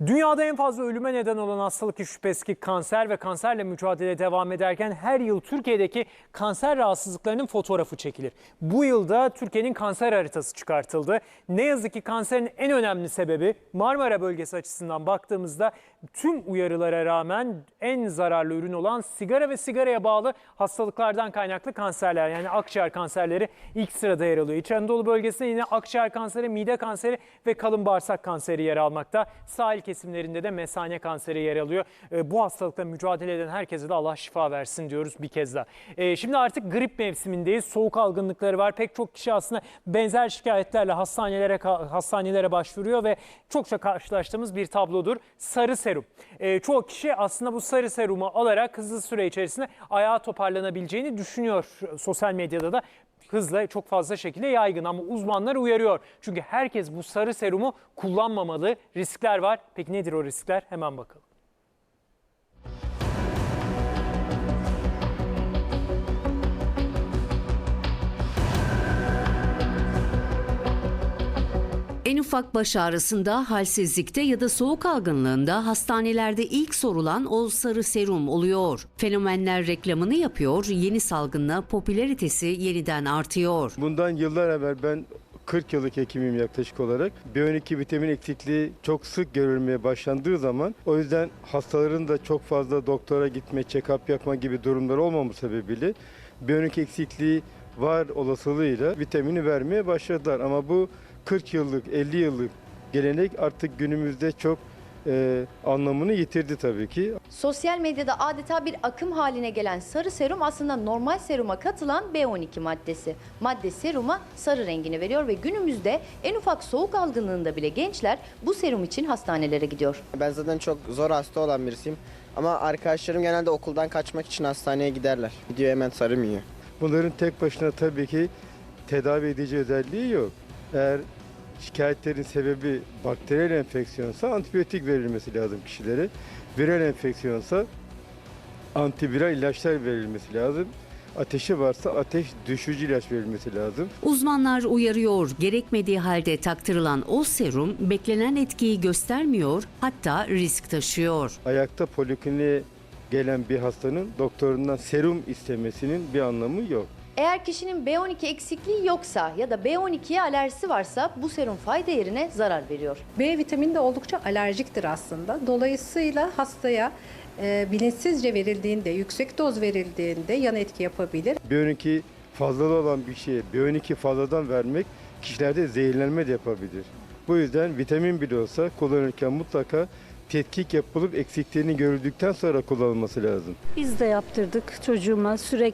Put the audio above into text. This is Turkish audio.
Dünyada en fazla ölüme neden olan hastalık hiç şüphesiz ki kanser ve kanserle mücadele devam ederken her yıl Türkiye'deki kanser rahatsızlıklarının fotoğrafı çekilir. Bu yılda Türkiye'nin kanser haritası çıkartıldı. Ne yazık ki kanserin en önemli sebebi Marmara bölgesi açısından baktığımızda tüm uyarılara rağmen en zararlı ürün olan sigara ve sigaraya bağlı hastalıklardan kaynaklı kanserler yani akciğer kanserleri ilk sırada yer alıyor. İç Anadolu bölgesinde yine akciğer kanseri, mide kanseri ve kalın bağırsak kanseri yer almakta. Sahil kesimlerinde de mesane kanseri yer alıyor. E, Bu hastalıkla mücadele eden herkese de Allah şifa versin diyoruz bir kez daha. E, Şimdi artık grip mevsimindeyiz. Soğuk algınlıkları var. Pek çok kişi aslında benzer şikayetlerle hastanelere hastanelere başvuruyor ve çokça karşılaştığımız bir tablodur. Sarı serum. E, çoğu kişi aslında bu sarı serumu alarak hızlı süre içerisinde ayağa toparlanabileceğini düşünüyor. Sosyal medyada da hızla çok fazla şekilde yaygın ama uzmanlar uyarıyor. Çünkü herkes bu sarı serumu kullanmamalı. Riskler var. Peki nedir o riskler? Hemen bakalım. En ufak baş ağrısında, halsizlikte ya da soğuk algınlığında hastanelerde ilk sorulan o sarı serum oluyor. Fenomenler reklamını yapıyor, yeni salgınla popülaritesi yeniden artıyor. Bundan yıllar evvel ben 40 yıllık hekimim yaklaşık olarak. B12 vitamin eksikliği çok sık görülmeye başlandığı zaman o yüzden hastaların da çok fazla doktora gitme, check-up yapma gibi durumlar olmaması sebebiyle B12 eksikliği var olasılığıyla vitamini vermeye başladılar. Ama bu 40 yıllık, 50 yıllık gelenek artık günümüzde çok e, anlamını yitirdi tabii ki. Sosyal medyada adeta bir akım haline gelen sarı serum aslında normal seruma katılan B12 maddesi. Madde seruma sarı rengini veriyor ve günümüzde en ufak soğuk algınlığında bile gençler bu serum için hastanelere gidiyor. Ben zaten çok zor hasta olan birisiyim. Ama arkadaşlarım genelde okuldan kaçmak için hastaneye giderler. Gidiyor hemen sarım yiyor. Bunların tek başına tabii ki tedavi edici özelliği yok. Eğer şikayetlerin sebebi bakteriyel enfeksiyonsa antibiyotik verilmesi lazım kişilere. Viral enfeksiyonsa antiviral ilaçlar verilmesi lazım. Ateşi varsa ateş düşürücü ilaç verilmesi lazım. Uzmanlar uyarıyor, gerekmediği halde taktırılan o serum beklenen etkiyi göstermiyor, hatta risk taşıyor. Ayakta polikliniğe gelen bir hastanın doktorundan serum istemesinin bir anlamı yok. Eğer kişinin B12 eksikliği yoksa ya da B12'ye alerjisi varsa bu serum fayda yerine zarar veriyor. B vitamini de oldukça alerjiktir aslında. Dolayısıyla hastaya e, bilinçsizce verildiğinde, yüksek doz verildiğinde yan etki yapabilir. B12 fazlalı olan bir şeye B12 fazladan vermek kişilerde zehirlenme de yapabilir. Bu yüzden vitamin bile olsa kullanırken mutlaka tetkik yapılıp eksikliğini görüldükten sonra kullanılması lazım. Biz de yaptırdık çocuğuma sürekli